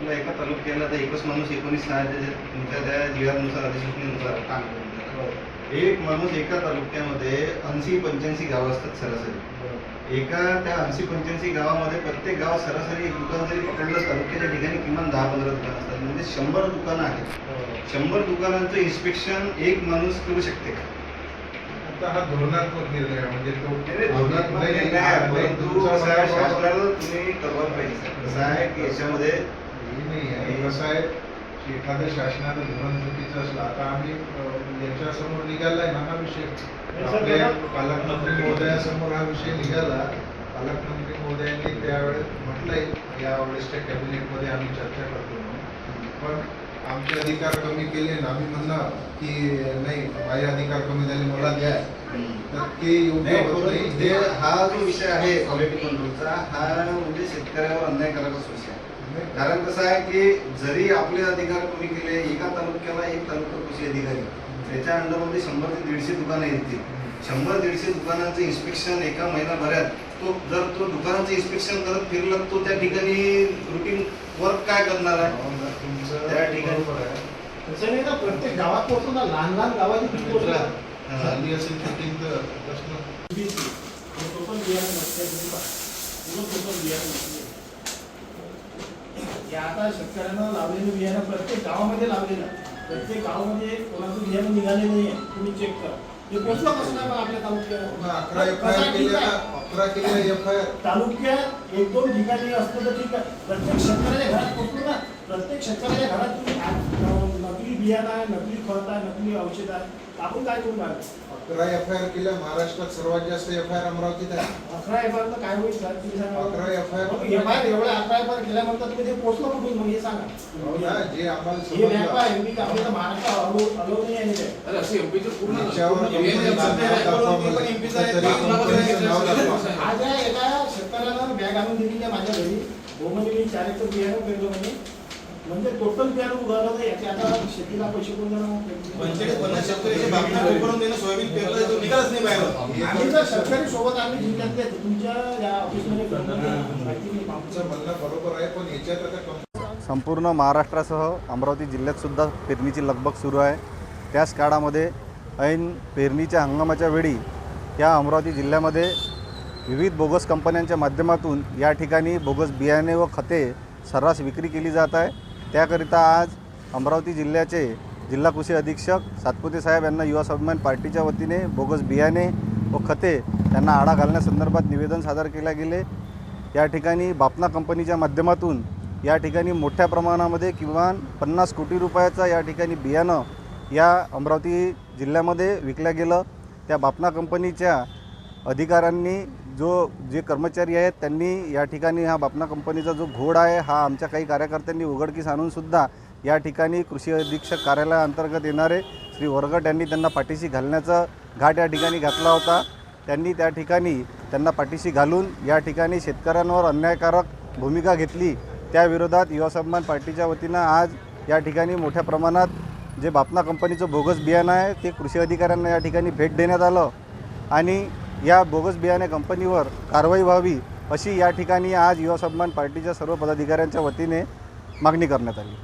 आपल्या एका तालुक्याला तर एकच माणूस एकोणीस सहा त्याच्या- तुमच्या त्या जीवानुसार अधिसूचनेनुसार काम करतो. एक माणूस एका तालुक्यामध्ये ऐंशी पंच्याऐंशी गावं असतात सरासरी. एका त्या ऐंशी पंच्याऐंशी गावामध्ये प्रत्येक गाव सरासरी एक दुकान जरी पकडलं तालुक्याच्या ठिकाणी किमान दहा पंधरा दुकान असतात. म्हणजे शंभर दुकानं आहेत. शंभर दुकानांचं इन्स्पेक्शन एक माणूस करू शकते का? आता हा धोरणात्मक निर्णय म्हणजे तो धोरणात्मक निर्णय. शासनाला तुम्ही करवायला पाहिजे कसं आहे की याच्यामध्ये हे नाही आहे. कसं आहे की एखाद्या शासनाचं धोरण चुकीचं असलं आता आम्ही याच्यासमोर निघालाय ना हा विषय. आपल्या पालकमंत्री महोदयासमोर हा विषय निघाला. पालकमंत्री महोदयांनी त्यावेळेस म्हटलंय यावेळेसच्या कॅबिनेटमध्ये आम्ही चर्चा करतो म्हणून. पण आमचे अधिकार कमी केले ना आम्ही म्हणलं की नाही माझे अधिकार कमी झाले मला द्या. तर ते योग्य होत नाही. हा जो विषय आहे क्वालिटी कंट्रोलचा हा म्हणजे शेतकऱ्यावर अन्याय करायचाच विषय आहे. कारण कसं आहे की जरी आपले अधिकार कमी केले एका तालुक्याला एक तालुका कृषी अधिकारी त्याच्या अंडरमध्ये शंभर ते दीडशे दुकानं येतील. शंभर दीडशे दुकानांचं इन्स्पेक्शन एका महिनाभरात तो जर तो दुकानाचं इन्स्पेक्शन करत फिरला तो त्या ठिकाणी रुटीन वर्क काय करणार आहे? तुमचं त्या ठिकाणी- प्रत्येक गावात पोहोचतो ना लहान लहान गावाची हा. झाली असेल तर प्रश्न. तो पण बियाणं नसते तो पण बियाणं नसते. हे आता शेतकऱ्यांना लावलेलं बियाणं प्रत्येक गावामध्ये लावलेलं. प्रत्येक गावामध्ये कोणाचं बियाणं निघाले नाही आहे. तुम्ही चेक करा. हे पोचलं कसं काय मग आपल्या पुन्हा अकरा एफ तालुक्यात आय. अकरा एफ आय. तालुक्यात एक दोन ठिकाणी असतं तर ठीक आहे. प्रत्येक शेतकऱ्याच्या घरात पोचलो ना प्रत्येक शेतकऱ्याच्या घरात तुम्ही नकली बियाणं आहे नकली खत आहे नकली औषध आहे. आपण काय करू लागलो? अकरा एफ आय आर केल्या महाराष्ट्रात सर्वात जास्त एफ आय आर अमरावतीत आहे. अकरा एफआर काय होईल सर तुम्ही सांगा. अकरा FIR एफआयआर एवढ्या अकरा एफआर केल्यानंतर तुम्ही ते पोचलं कुठून? मग हे हो सांगा जे आम्हाला हे समजलं. आहे मी आपल्या महाराष्ट्र अलो अलो नाही आहे. ते. अरे असे. MP चं नाव. दाखवा. आज या एका शेतकऱ्यानं बॅग आणून दिली माझ्या घरी हो म्हणजे मी चार एकर बियाणं पेरलं म्हणे. म्हणजे टोटल बियाणं उगवलं तर याचे आता शेतीला पैसे कोण पंचेचाळीस पन्नास शेतकऱ्याचे बापना पेपरून देणं सोयाबीन पेरलं तो निघालच नाही बाहेर. आम्ही तर शेतकरी सोबत आम्ही जिल्ह्यातले. तुमच्या या ऑफिसमध्ये तुमचं म्हणणं बरोबर आहे पण याच्यात आता संपूर्ण महाराष्ट्रासह अमरावती जिल्ह्यातसुद्धा पेरणीची लगबग सुरू आहे. त्याच काळामध्ये ऐन पेरणीच्या हंगामाच्या वेळी या अमरावती जिल्ह्यामध्ये विविध बोगस कंपन्यांच्या माध्यमातून या ठिकाणी बोगस बियाणे व खते सर्रास विक्री केली जात आहे. त्याकरिता आज अमरावती जिल्ह्याचे जिल्हा कृषी अधीक्षक सातपुते साहेब यांना युवा स्वाभिमान पार्टीच्या वतीने बोगस बियाणे व खते त्यांना आळा घालण्यासंदर्भात निवेदन सादर केले गेले. या ठिकाणी बापना कंपनीच्या माध्यमातून या ठिकाणी मोठ्या प्रमाणामध्ये किमान पन्नास कोटी रुपयाचा या ठिकाणी बियाणं या अमरावती जिल्ह्यामध्ये विकल्या गेलं. त्या बापना कंपनीच्या अधिकाऱ्यांनी जो जे कर्मचारी आहेत त्यांनी या ठिकाणी हा बापना कंपनीचा जो घोड आहे हा आमच्या काही कार्यकर्त्यांनी उघडकीस आणूनसुद्धा या ठिकाणी कृषी अधीक्षक कार्यालयाअंतर्गत येणारे श्री वरगट यांनी त्यांना पाठीशी घालण्याचा घाट या ठिकाणी घातला होता. त्यांनी त्या ठिकाणी त्यांना पाठीशी घालून या ठिकाणी शेतकऱ्यांवर अन्यायकारक भूमिका घेतली. त्याविरोधात युवा सन्मान पार्टीच्या वतीनं आज या ठिकाणी मोठ्या प्रमाणात जे बापना कंपनीचं बोगस बियाणं आहे ते कृषी अधिकाऱ्यांना या ठिकाणी भेट देण्यात आलं. आणि या बोगस बियाणे कंपनीवर कारवाई व्हावी अशी या ठिकाणी आज युवा सन्मान पार्टीच्या सर्व पदाधिकाऱ्यांच्या वतीने मागणी करण्यात आली.